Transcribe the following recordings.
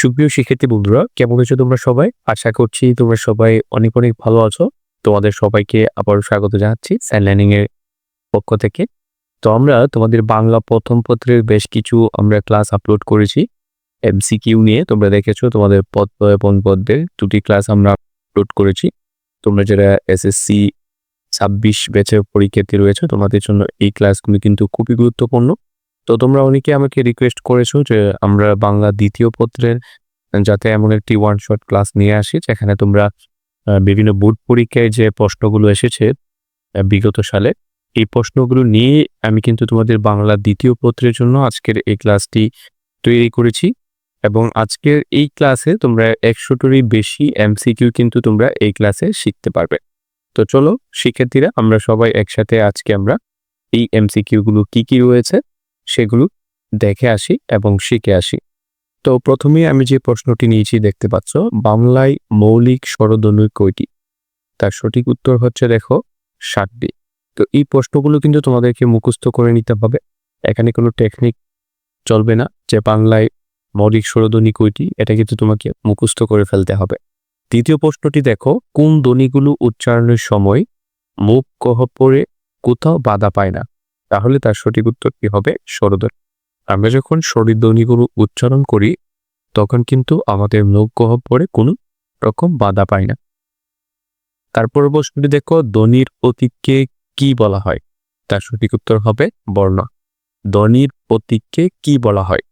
সুপ্রিয় শিক্ষার্থী বন্ধুরা, কেমন আছো তোমরা সবাই? আশা করছি তোমরা সবাই অনেক অনেক ভালো আছো। তোমাদের সবাইকে আবারও স্বাগত জানাচ্ছি সাইন লার্নিং এর পক্ষ থেকে। তো আমরা তোমাদের বাংলা প্রথম পত্রের বেশ কিছু আমরা ক্লাস আপলোড করেছি। এমসিকিউ নিয়ে তোমরা দেখেছ, তোমাদের পদ এবং পদ্মের দুটি ক্লাস আমরা আপলোড করেছি। তোমরা যারা এসএসসি ছাব্বিশ ব্যাচের পরীক্ষার্থী রয়েছে, তোমাদের জন্য এই ক্লাসগুলো কিন্তু খুবই গুরুত্বপূর্ণ। তো তোমরা অনেকে আমাকে রিকোয়েস্ট করেছ যে আমরা বাংলা দ্বিতীয় পত্রের, যাতে এমন একটি ওয়ান শট ক্লাস নিয়ে আসি, যেখানে তোমরা বিভিন্ন বোর্ড পরীক্ষায় যে প্রশ্নগুলো এসেছে বিগত সালে, এই প্রশ্নগুলো নিয়ে আমি কিন্তু তোমাদের বাংলা দ্বিতীয় পত্রের জন্য আজকের এই ক্লাসটি তৈরি করেছি। এবং আজকের এই ক্লাসে তোমরা একশোটিরই বেশি এমসিকিউ কিন্তু তোমরা এই ক্লাসে শিখতে পারবে। তো চলো, শিক্ষার্থীরা, আমরা সবাই একসাথে আজকে আমরা এই এমসিকিউ গুলো কি কি রয়েছে সেগুলো দেখে আসি এবং শিখে আসি। তো প্রথমে আমি যে প্রশ্নটি নিয়েছি দেখতে পাচ্ছ, বাংলায় মৌলিক স্বরধ্বনি কয়টি? তার সঠিক উত্তর হচ্ছে দেখো, ষাটটি। তো এই প্রশ্নগুলো কিন্তু তোমাদেরকে মুখস্থ করে নিতে হবে। এখানে কোনো টেকনিক চলবে না যে বাংলায় মৌলিক স্বরধ্বনি কয়টি, এটা কিন্তু তোমাকে মুখস্থ করে ফেলতে হবে। দ্বিতীয় প্রশ্নটি দেখো, কোন ধ্বনিগুলো উচ্চারণের সময় মুখ গহ্বরে কোথাও বাধা পায় না? তাহলে তার সঠিক উত্তর কি হবে? স্বরধ্বনি আমরা যখন স্বরধ্বনিগুলো উচ্চারণ করি, তখন কিন্তু আমাদের মুখ কোনো রকম বাধা পায় না। তারপর প্রশ্নটি দেখো ধ্বনির প্রতীককে কি বলা হয়? তার সঠিক উত্তর হবে বর্ণ। ধ্বনির প্রতীককে কি বলা হয়?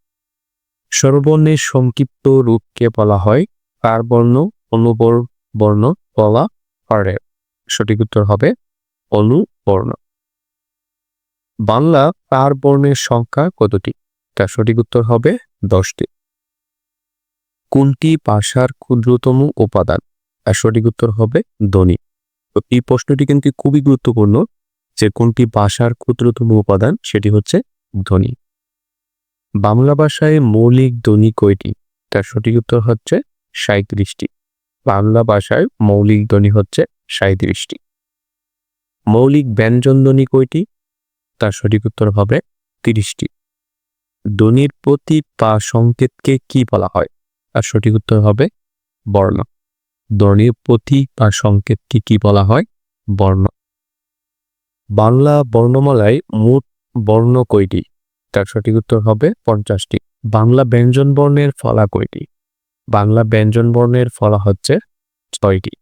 স্বরবর্ণের সংক্ষিপ্ত রূপকে বলা হয়, কার বর্ণ? অনুবর বর্ণ বলা পারে সঠিক উত্তর হবে অনুবর্ণ। বাংলা কার বর্ণের সংখ্যা কতটি? তার সঠিক উত্তর হবে দশটি। কোনটি ভাষার ক্ষুদ্রতম উপাদান? তার সঠিক উত্তর হবে ধ্বনি। তো এই প্রশ্নটি কিন্তু খুবই গুরুত্বপূর্ণ যে কোনটি ভাষার ক্ষুদ্রতম উপাদান, সেটি হচ্ছে ধ্বনি। বাংলা ভাষায় মৌলিক ধ্বনি কয়টি? তার সঠিক উত্তর হচ্ছে সাঁত্রিশটি বাংলা ভাষায় মৌলিক ধ্বনি হচ্ছে সাঁত্রিশটি মৌলিক ব্যঞ্জন ধ্বনি কয়টি? তার সঠিক উত্তর হবে তিরিশটি। ধ্বনির প্রতীক বা সংকেতকে কি বলা হয়? তার সঠিক উত্তর হবে বর্ণ। ধ্বনির প্রতীক বা সংকেতকে কি বলা হয়? বর্ণ। বাংলা বর্ণমালায় মোট বর্ণ কয়টি? তার সঠিক উত্তর হবে পঞ্চাশটি। বাংলা ব্যঞ্জন বর্ণের ফলা কয়টি? বাংলা ব্যঞ্জন বর্ণের ফলা হচ্ছে ছয়টি।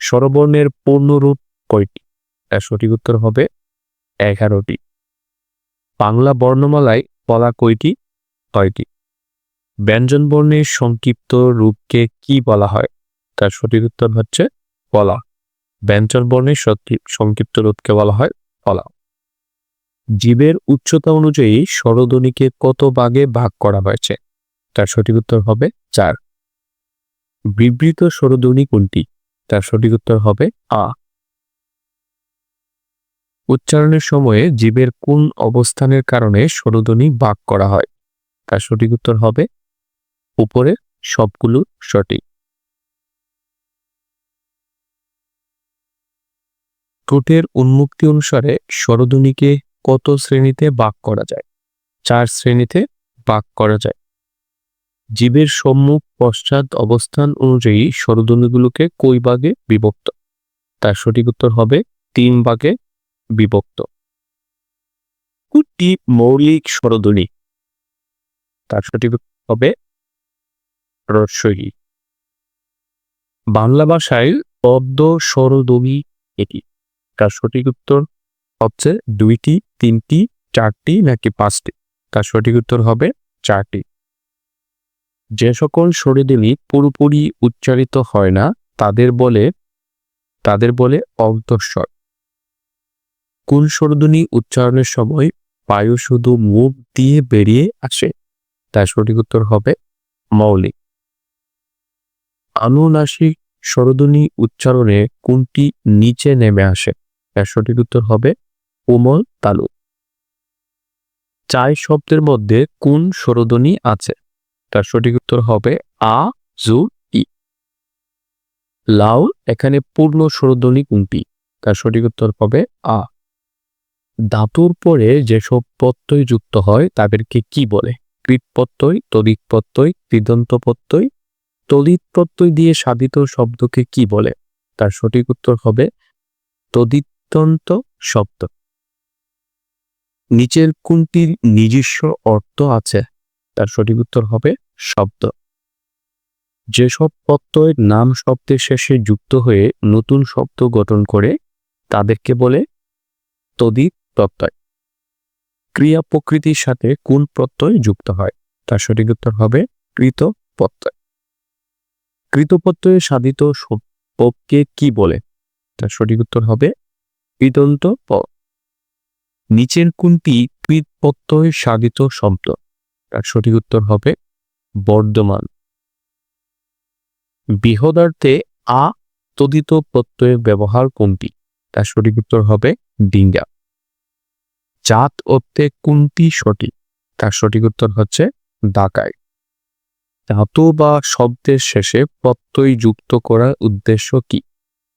স্বরবর্ণের পূর্ণরূপ কয়টি? তার সঠিক উত্তর হবে এগারোটি। বাংলা বর্ণমালায় ফলা কয়টি? ছয়টি ব্যঞ্জন বর্ণের সংক্ষিপ্ত রূপকে কি বলা হয়? তার সঠিক উত্তর হচ্ছে ফলা ব্যঞ্জন বর্ণের সংক্ষিপ্ত রূপকে বলা হয় ফলা জীবের উচ্চতা অনুযায়ী স্বরধ্বনিকে কত ভাগে ভাগ করা হয়েছে? তার সঠিক উত্তর হবে চার। বিবৃত স্বরধ্বনি কোনটি? তার সঠিক উত্তর হবে আ। উচ্চারণের সময়ে জীবের কোন অবস্থানের কারণে স্বরধ্বনি ভাগ করা হয়? তার সঠিক উত্তর হবে উপরে সবগুলো সঠিক। ঠোঁটের উন্মুক্তি অনুসারে স্বরধ্বনিকে কত শ্রেণীতে ভাগ করা যায়? চার শ্রেণীতে ভাগ করা যায়। জীবের সম্মুখ পশ্চাৎ অবস্থান অনুযায়ী স্বরধ্বনিগুলোকে কই ভাগে বিভক্ত? তার সঠিক উত্তর হবে তিন ভাগে বিভক্ত। কোনটি মৌলিক স্বরধ্বনি। তার সঠিক হবে রস্বহী বাংলা ভাষায় পদ্ম স্বরধ্বনি এটি। তার সঠিক উত্তর হচ্ছে দুইটি, তিনটি, চারটি নাকি পাঁচটি? তার সঠিক উত্তর হবে চারটি। যে সকল স্বরধ্বনি পুরোপুরি উচ্চারিত হয় না, তাদের বলে তাদের বলে অন্তঃস্বর কোন স্বরধ্বনি উচ্চারণের সময় বায়ু শুধু মুখ দিয়ে বেরিয়ে আসে। তার সঠিক উত্তর হবে মৌলিক। আনুনাসিক স্বরধ্বনি উচ্চারণে কোনটি নিচে নেমে আসে। তার সঠিক উত্তর হবে কোমল তালু। চাই শব্দের মধ্যে কোন স্বরধ্বনি আছে? তার সঠিক উত্তর হবে আ, জু, ই। লাউ এখানে পূর্ণ স্বরধ্বনি কোনটি? তার সঠিক উত্তর হবে আ। ধাতুর পরে যেসব প্রত্যয় যুক্ত হয়, তাদেরকে কি বলে? কৃত প্রত্যয়, তদিত প্রত্যয় কৃদন্ত প্রত্যয়। তদিত প্রত্যয় দিয়ে সাধিত শব্দকে কি বলে? তার সঠিক উত্তর হবে তদিতন্ত শব্দ। নিচের কোনটির নিজস্ব অর্থ আছে? তার সঠিক উত্তর হবে শব্দ। যেসব প্রত্যয় নাম শব্দের শেষে যুক্ত হয়ে নতুন শব্দ গঠন করে, তাদেরকে বলে তদিত প্রত্যয়। ক্রিয়া প্রকৃতির সাথে কোন প্রত্যয় যুক্ত হয়? তার সঠিক উত্তর হবে কৃত প্রত্যয়। কৃত প্রত্যয়ে সাধিত পদকে কি বলে? তার সঠিক উত্তর হবে কৃদন্ত পদ। নিচের কোনটি কৃত প্রত্যয় সাধিত শব্দ? তার সঠিক উত্তর হবে বর্ধমান। বৃহদার্থে আ তদিত প্রত্যয়ের ব্যবহার কোনটি? তার সঠিক উত্তর হবে ডিঙ্গা। জাত অর্থে কোনটি সঠিক? তার সঠিক উত্তর হচ্ছে ডাকায় ধাতু বা শব্দের শেষে প্রত্যয় যুক্ত করার উদ্দেশ্য কি?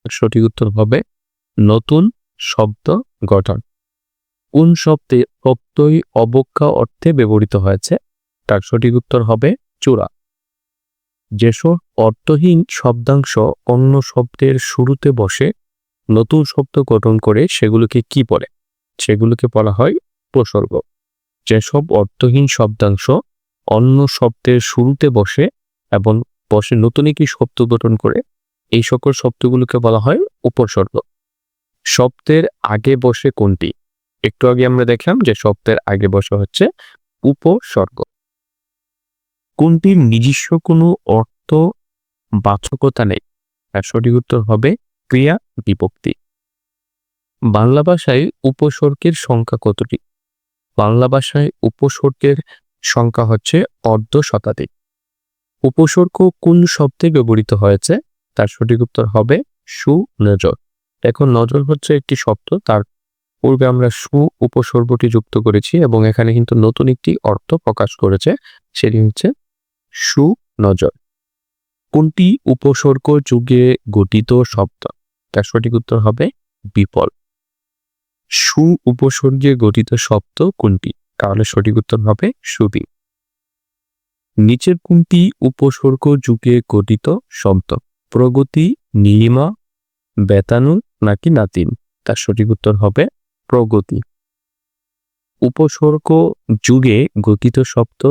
সঠিক উত্তর হবে নতুন শব্দ গঠন। কোন শব্দে প্রত্যয় অবজ্ঞা অর্থে ব্যবহৃত হয়েছে? তার সঠিক উত্তর হবে চূড়া। যেসব অর্থহীন শব্দাংশ অন্য শব্দের শুরুতে বসে, নতুন শব্দ গঠন করে সেগুলোকে কি বলে? সেগুলোকে বলা হয় উপসর্গ যেসব অর্থহীন শব্দাংশ অন্য শব্দের শুরুতে বসে এবং বসে নতুন একটি শব্দ গঠন করে, এই সকল শব্দগুলোকে বলা হয় উপসর্গ। শব্দের আগে বসে কোনটি? একটু আগে আমরা দেখলাম যে শব্দের আগে বসে হচ্ছে উপসর্গ। কোনটির নিজস্ব কোনো অর্থ বাচকতা নেই, তার সঠিক উত্তর হবে ক্রিয়া বিভক্তি। বাংলা ভাষায় উপসর্গের সংখ্যা কতটি? বাংলা ভাষায় উপসর্গের সংখ্যা হচ্ছে অর্ধ শতাধিক। উপসর্গ কোন শব্দে ব্যবহৃত হয়েছে? তার সঠিক উত্তর হবে সু নজর এখন নজর হচ্ছে একটি শব্দ, তার পূর্বে আমরা সু উপসর্গটি যুক্ত করেছি এবং এখানে কিন্তু নতুন একটি অর্থ প্রকাশ করেছে, সেটি হচ্ছে সু নজর কোনটি উপসর্গ যুগে গঠিত শব্দ? তার সঠিক উত্তর হবে বিপল। সু উপসর্গে গঠিত শব্দ কোনটি? তাহলে সঠিক উত্তর হবে সুবি। নিচের কোনটি উপসর্গ যুগে গঠিত শব্দ? প্রগতি, নীলিমা, বেতানু নাকি নাতিন? তার সঠিক উত্তর হবে প্রগতি। উপসর্গ যুগে গঠিত শব্দ,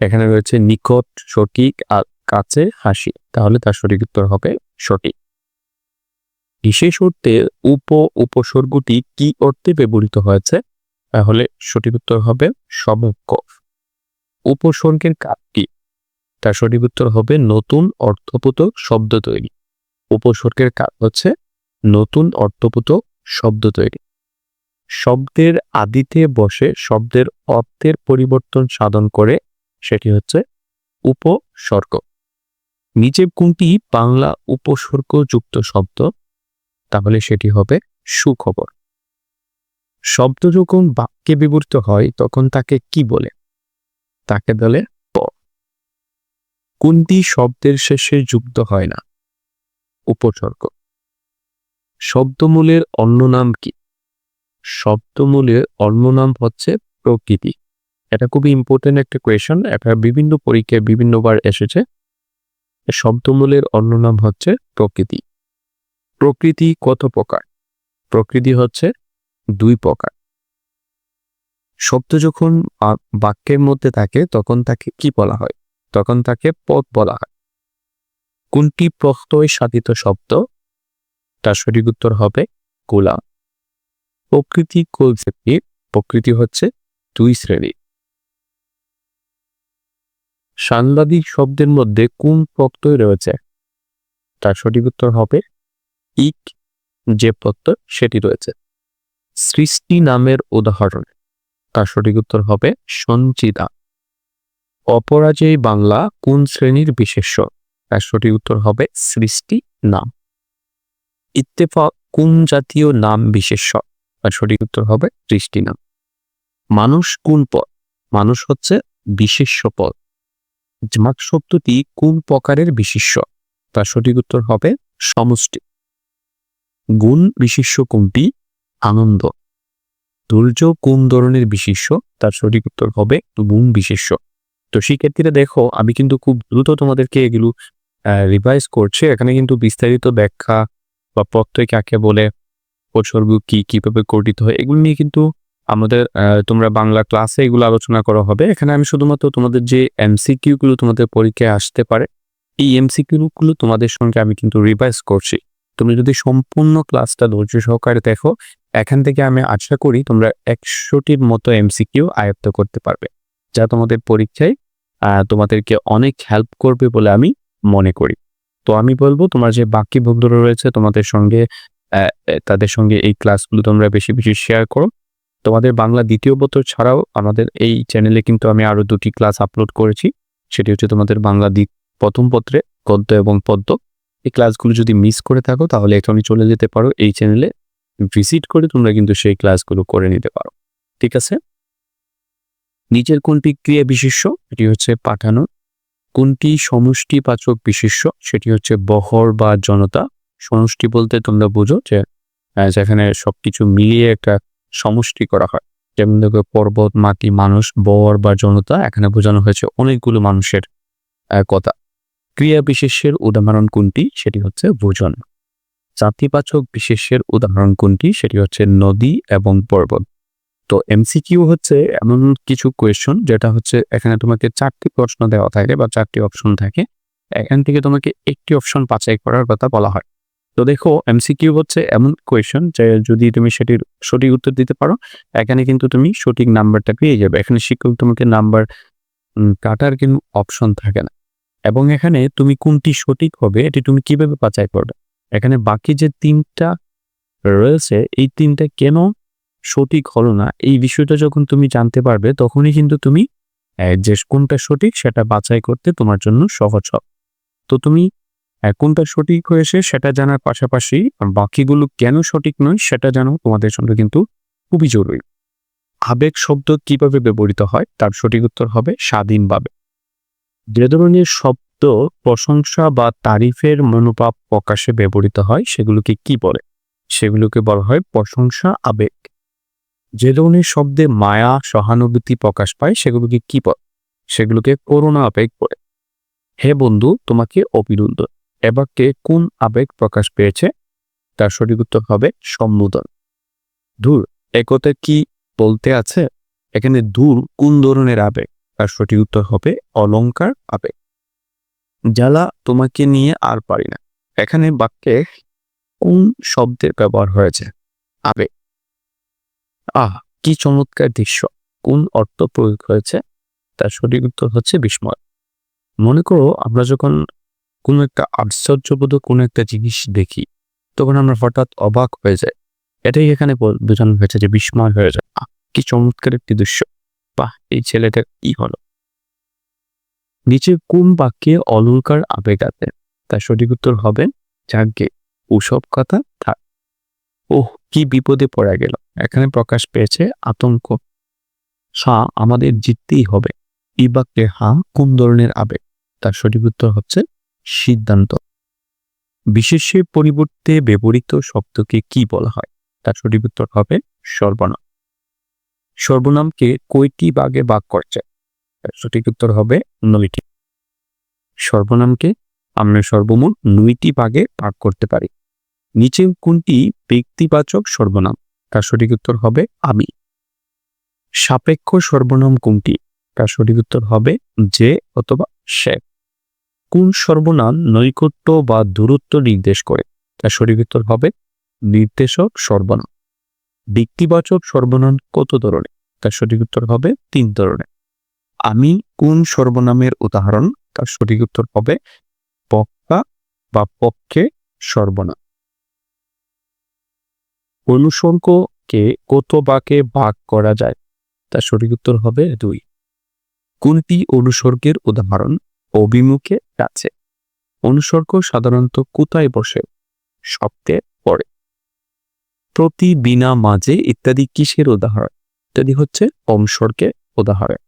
এখানে রয়েছে নিকট, সঠিক, আর কাছে হাসি। তাহলে তার সঠিক উত্তর হবে সঠিক। বিশেষ অর্থে উপ উপসর্গটি কি অর্থে ব্যবহৃত হয়েছে? তাহলে সঠিক উত্তর হবে সমক্ষ উপসর্গের কাজ কি? তার সঠিক উত্তর হবে নতুন অর্থবোধক শব্দ তৈরি। উপসর্গের কাজ হচ্ছে নতুন অর্থবোধক শব্দ তৈরি। শব্দের আদিতে বসে শব্দের অর্থের পরিবর্তন সাধন করে সেটি হচ্ছে উপসর্গ। নিচে কোনটি বাংলা উপসর্গ যুক্ত শব্দ? তাহলে সেটি হবে সুখবর। শব্দ যখন বাক্যে বিবৃত হয়, তখন তাকে কি বলে? তাকে বলে প। কোনটি শব্দের শেষে যুক্ত হয় না? উপসর্গ। শব্দমূলের অন্য নাম কি? শব্দমূলের অন্য নাম হচ্ছে প্রকৃতি। এটা খুবই ইম্পর্টেন্ট একটা কোয়েশন এটা বিভিন্ন পরীক্ষায় বিভিন্নবার এসেছে। শব্দমূলের অন্য নাম হচ্ছে প্রকৃতি। প্রকৃতি কত প্রকার? প্রকৃতি হচ্ছে দুই প্রকার। শব্দ যখন বাক্যের মধ্যে থাকে, তখন তাকে কি বলা হয়? তখন তাকে পদ বলা হয়। কোনটি প্রত্যয় সাধিত শব্দ? তার সঠিক উত্তর হবে গোলা। প্রকৃতি কলসেপ্টির প্রকৃতি হচ্ছে দুই শ্রেণি। সাংবাদিক শব্দের মধ্যে কোন প্রত্যয় রয়েছে? তার সঠিক উত্তর হবে ইক যে প্রত্যয়, সেটি রয়েছে। সৃষ্টি নামের উদাহরণ। তার সঠিক উত্তর হবে সঞ্চিতা অপরাজয় বাংলা কোন শ্রেণির বিশেষ্য? তার সঠিক উত্তর হবে সৃষ্টি নাম। ইত্তেফাক কোন জাতীয় নাম বিশেষ্য? তার সঠিক উত্তর হবে সৃষ্টি নাম। মানুষ কোন পদ? মানুষ হচ্ছে বিশেষ্য পদ। জাক শব্দটি কোন প্রকারের বিশেষ্য? তার সঠিক উত্তর হবে সমষ্টি। গুণ বিশেষ্য কোনটি? আনন্দ। ধৈর্য কোন ধরনের বিশেষ্য তার সঠিক উত্তর হবে গুণ বিশেষ্য তো শিক্ষার্থীরা দেখো, আমি কিন্তু খুব দ্রুত তোমাদেরকে এগুলো রিভাইজ করছি। এখানে কিন্তু বিস্তারিত ব্যাখ্যা বা প্রত্যয় কাকে বলে উপসর্গ কি, কীভাবে গঠিত হয়, এগুলো নিয়ে কিন্তু আমাদের তোমরা বাংলা ক্লাসে এগুলো আলোচনা করা হবে। এখানে আমি শুধুমাত্র তোমাদের যে এমসিকিউ গুলো তোমাদের পরীক্ষায় আসতে পারে, এই এমসিকিউ গুলো তোমাদের সঙ্গে আমি কিন্তু রিভাইজ করছি। তুমি যদি সম্পূর্ণ ক্লাসটা ধৈর্য সহকারে দেখো, এখান থেকে আমি আশা করি তোমরা একশোটির মতো এমসিকিউ আয়ত্ত করতে পারবে, যা তোমাদের পরীক্ষায় তোমাদেরকে অনেক হেল্প করবে বলে আমি মনে করি। তো আমি বলব, তোমার যে বাকি বন্ধুরা রয়েছে, তোমাদের সঙ্গে তাদের সঙ্গে এই ক্লাসগুলো তোমরা বেশি বেশি শেয়ার করো। তোমাদের বাংলা দ্বিতীয় বছর ছাড়াও আমাদের এই চ্যানেলে কিন্তু আমি আরও দুটি ক্লাস আপলোড করেছি, সেটি হচ্ছে তোমাদের বাংলা প্রথম পত্রে গদ্য এবং পদ্য। এই ক্লাসগুলো যদি মিস করে থাকো, তাহলে এখনই চলে যেতে পারো এই চ্যানেলে ভিজিট করে তোমরা কিন্তু সেই ক্লাসগুলো করে নিতে পারো, ঠিক আছে? নিচের কোনটি ক্রিয়া বিশেষ্য? এটি হচ্ছে পাঠানো। কোনটি সমষ্টিবাচক বিশেষ্য? সেটি হচ্ছে বহর বা জনতা। সমষ্টি বলতে তোমরা বুঝো যে যেখানে সবকিছু মিলিয়ে একটা সমষ্টি করা হয়। যেমন দেখো, পর্বত, মাটি, মানুষ বর বা জনতা, এখানে বোঝানো হয়েছে অনেকগুলো মানুষের কথা। ক্রিয়া বিশেষের উদাহরণ কোনটি? সেটি হচ্ছে ভোজন। জাতিবাচক বিশেষের উদাহরণ কোনটি? সেটি হচ্ছে নদী এবং পর্বত। তো এমসিকিউ হচ্ছে এমন কিছু কোয়েশ্চন যেটা হচ্ছে এখানে তোমাকে চারটি প্রশ্ন দেওয়া থাকে বা চারটি অপশন থাকে। এখান থেকে তোমাকে একটি অপশন বাছাই করার কথা বলা হয়। তো দেখো, এমসিকিউ হচ্ছে এমন কোয়েশ্চন যে যদি তুমি সেটির সঠিক উত্তর দিতে পারো, এখানে কিন্তু তুমি সঠিক নাম্বারটা পেয়ে যাবে। এখানে শিক্ষক তোমাকে নাম্বার কাটার কিন্তু অপশন থাকে না। এবং এখানে তুমি কোনটি সঠিক হবে, এটি তুমি কীভাবে বাছাই করবে? এখানে বাকি যে তিনটা রয়েছে, এই তিনটা কেন সঠিক হলো না? এই বিষয়টা যখন তুমি জানতে পারবে, তখনই কিন্তু তুমি যে কোনটা সঠিক সেটা বাছাই করতে তোমার জন্য সহজ হবে। তো তুমি কোনটা সঠিক হয়েছে সেটা জানার পাশাপাশি বাকিগুলো কেন সঠিক নয় সেটা জানো, তোমাদের জন্য কিন্তু খুবই জরুরি। আবেগ শব্দ কীভাবে ব্যবহৃত হয়, তার সঠিক উত্তর হবে স্বাধীনভাবে। যে ধরনের শব্দ, প্রশংসা বা তারিফের মনোভাব প্রকাশে ব্যবহৃত হয়, সেগুলোকে কি বলে? সেগুলোকে বলা হয় প্রশংসা, আবেগ। যে ধরনের শব্দে মায়া, সহানুভূতি প্রকাশ পায়, সেগুলোকে কি বলে? সেগুলোকে করুণা আবেগ বলে। হে বন্ধু, তোমাকে অভিনন্দন। এবারকে কোন আবেগ প্রকাশ পেয়েছে? তার সঠিক উত্তর হবে সম্বোধন। দূর একথা কি বলতে আছে? এখানে দূর কোন ধরনের আবেগ? তার সঠিক উত্তর হবে অলংকার আবেগ জ্বালা তোমাকে নিয়ে আর পারি না। এখানে বাক্যে কোন শব্দের ব্যবহার হয়েছে? আবেগ আহ, কি চমৎকার দৃশ্য। কোন অর্থ প্রয়োগ হয়েছে? তার সঠিক উত্তর হচ্ছে বিস্ময়। মনে করো আমরা যখন কোনো একটা আশ্চর্যবোধক কোনো একটা জিনিস দেখি, তখন আমরা হঠাৎ অবাক হয়ে যাই। এটাই এখানে বোঝানো হয়েছে যে বিস্ময় হয়ে যায় কি চমৎকার একটি দৃশ্য। বাহ এই ছেলেটা কি হলো? নিচে কোন বাক্যে অলংকার আবেগ আছে? তার সঠিক উত্তর হবে যাকে ওসব কথা থাক। ওহ, কি বিপদে পড়া গেল। এখানে প্রকাশ পেয়েছে আতঙ্ক। হা আমাদের জিততেই হবে। এই বাক্যে হা, কোন ধরনের আবেগ? তার সঠিক উত্তর হচ্ছে, সিদ্ধান্ত। বিশেষের পরিবর্তে ব্যবহৃত শব্দকে কি বলা হয়? তার সঠিক উত্তর হবে, সর্বনাম। সর্বনামকে কয়টি ভাগে ভাগ করছে সঠিক উত্তর হবে নয়টি। সর্বনামকে আমরা সর্বমোট নয়টি ভাগে ভাগ করতে পারি। নিচে কোনটি ব্যক্তিবাচক সর্বনাম? তার সঠিক উত্তর হবে আমি। সাপেক্ষ সর্বনাম কোনটি? তার সঠিক উত্তর হবে যে অথবা সে। কোন সর্বনাম নৈকট্য বা দূরত্ব নির্দেশ করে? তার সঠিক উত্তর হবে নির্দেশক সর্বনাম। ব্যক্তিবাচক সর্বনাম কত ধরনের? তার সঠিক উত্তর হবে তিন ধরনের। আমি কোন সর্বনামের উদাহরণ? তার সঠিক উত্তর হবে পক্কা বা পক্ষে সর্বনাম। অনুসর্গকে কত বাকে ভাগ করা যায়? তার সঠিক উত্তর হবে দুই। কোনটি অনুসর্গের উদাহরণ? অভিমুখে কাছে অনুসর্গ সাধারণত কোথায় বসে? শব্দে পড়ে প্রতি বিনা মাঝে ইত্যাদি কিসের উদাহরণ? ইত্যাদি হচ্ছে অনুসর্গের উদাহরণ।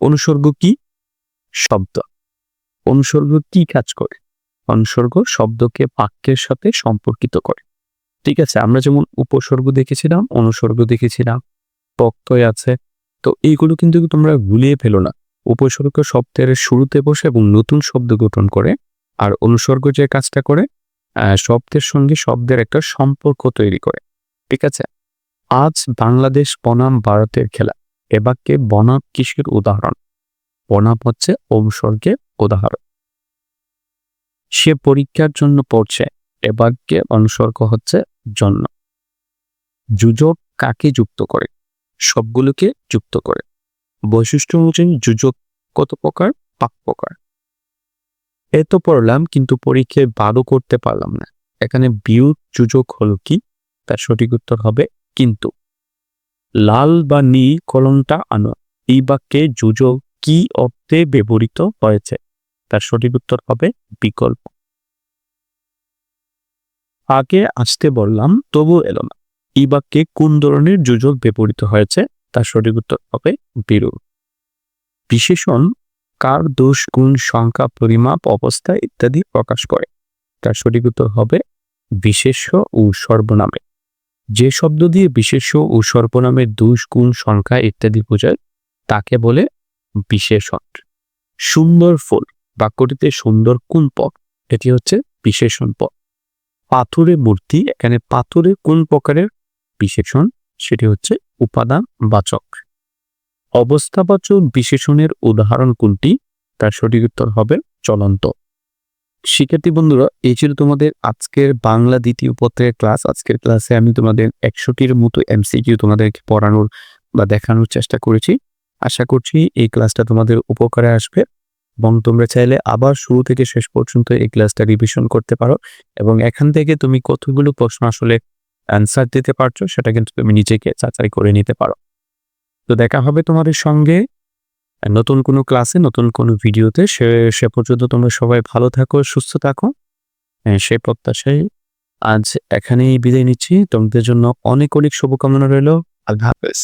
অনুসর্গ কি? শব্দ। অনুসর্গ কি কাজ করে? অনুসর্গ শব্দকে বাক্যের সাথে সম্পর্কিত করে। ঠিক আছে, আমরা যেমন উপসর্গ দেখেছিলাম, অনুসর্গ দেখেছিলাম, প্রত্যয় আছে, তো এইগুলো কিন্তু তোমরা গুলিয়ে ফেলো না। উপসর্গ শব্দের শুরুতে বসে এবং নতুন শব্দ গঠন করে, আর অনুসর্গ যে কাজটা করে শব্দের সঙ্গে শব্দের একটা সম্পর্ক তৈরি করে। ঠিক আছে? আজ বাংলাদেশ বনাম ভারতের খেলা। এ বাক্যে বনাম কিসের উদাহরণ? বনাম হচ্ছে অনুসর্গের উদাহরণ। সে পরীক্ষার জন্য পড়ছে। এ বাক্যে অনুসর্গ হচ্ছে জন্য। যুজক কাকে যুক্ত করে? সবগুলোকে যুক্ত করে। বৈশিষ্ট্য অনুযায়ী যুজক কত প্রকার? পাক প্রকার। এ তো পড়লাম, কিন্তু পরীক্ষায় বাদও করতে পারলাম না। এখানে বিয়োগ যুজক হলো কি? তার সঠিক উত্তর হবে কিন্তু। লাল বা নী কলমটা আনো, এই বাক্যে যুজক কি অর্থে ব্যবহৃত হয়েছে? তার সঠিক উত্তর হবে বিকল্প। আগে আসতে বললাম তবু এলো না। এই বাক্যে কোন ধরনের যোজক ব্যবহৃত হয়েছে? তার সঠিক উত্তর হবে বিরূপ বিশেষণ, কার দোষ গুণ সংখ্যা পরিমাপ অবস্থা ইত্যাদি প্রকাশ করে। তার সঠিক উত্তর হবে বিশেষ্য ও সর্বনামে। যে শব্দ দিয়ে বিশেষ্য ও সর্বনামের দোষ গুণ সংখ্যা ইত্যাদি বোঝায়, তাকে বলে বিশেষণ। সুন্দর ফুল, বাক্যটিতে সুন্দর কোন পদ এটি হচ্ছে বিশেষণ পদ পাথুরে মূর্তি, এখানে পাথুরে কোন প্রকারের বিশেষণ? সেটি হচ্ছে উপাদান বাচক। অবস্থাবাচক বিশেষণের উদাহরণ কোনটি? তার সঠিক উত্তর হবে চলন্ত। শিক্ষার্থী বন্ধুরা, এই ছিল তোমাদের আজকের বাংলা দ্বিতীয় পত্রের ক্লাস। আজকের ক্লাসে আমি তোমাদের একশোটির মতো এমসিকিউ তোমাদেরকে পড়ানোর বা দেখানোর চেষ্টা করেছি। আশা করছি এই ক্লাসটা তোমাদের উপকারে আসবে এবং তোমরা চাইলে আবার শুরু থেকে শেষ পর্যন্ত এই ক্লাসটা রিভিশন করতে পারো এবং এখান থেকে তুমি কতগুলো প্রশ্ন আসলে অ্যান্সার দিতে পারছ, সেটা কিন্তু তুমি নিজেকে যাচাই করে নিতে পারো। তো দেখা হবে তোমাদের সঙ্গে নতুন কোনো ক্লাসে নতুন কোনো ভিডিওতে সে সে পর্যন্ত তোমরা সবাই ভালো থাকো সুস্থ থাকো। হ্যাঁ, সেই প্রত্যাশায় আজ এখানেই বিদায় নিচ্ছি। তোমাদের জন্য অনেক অনেক শুভকামনা রইল। আল্লাহ হাফেজ।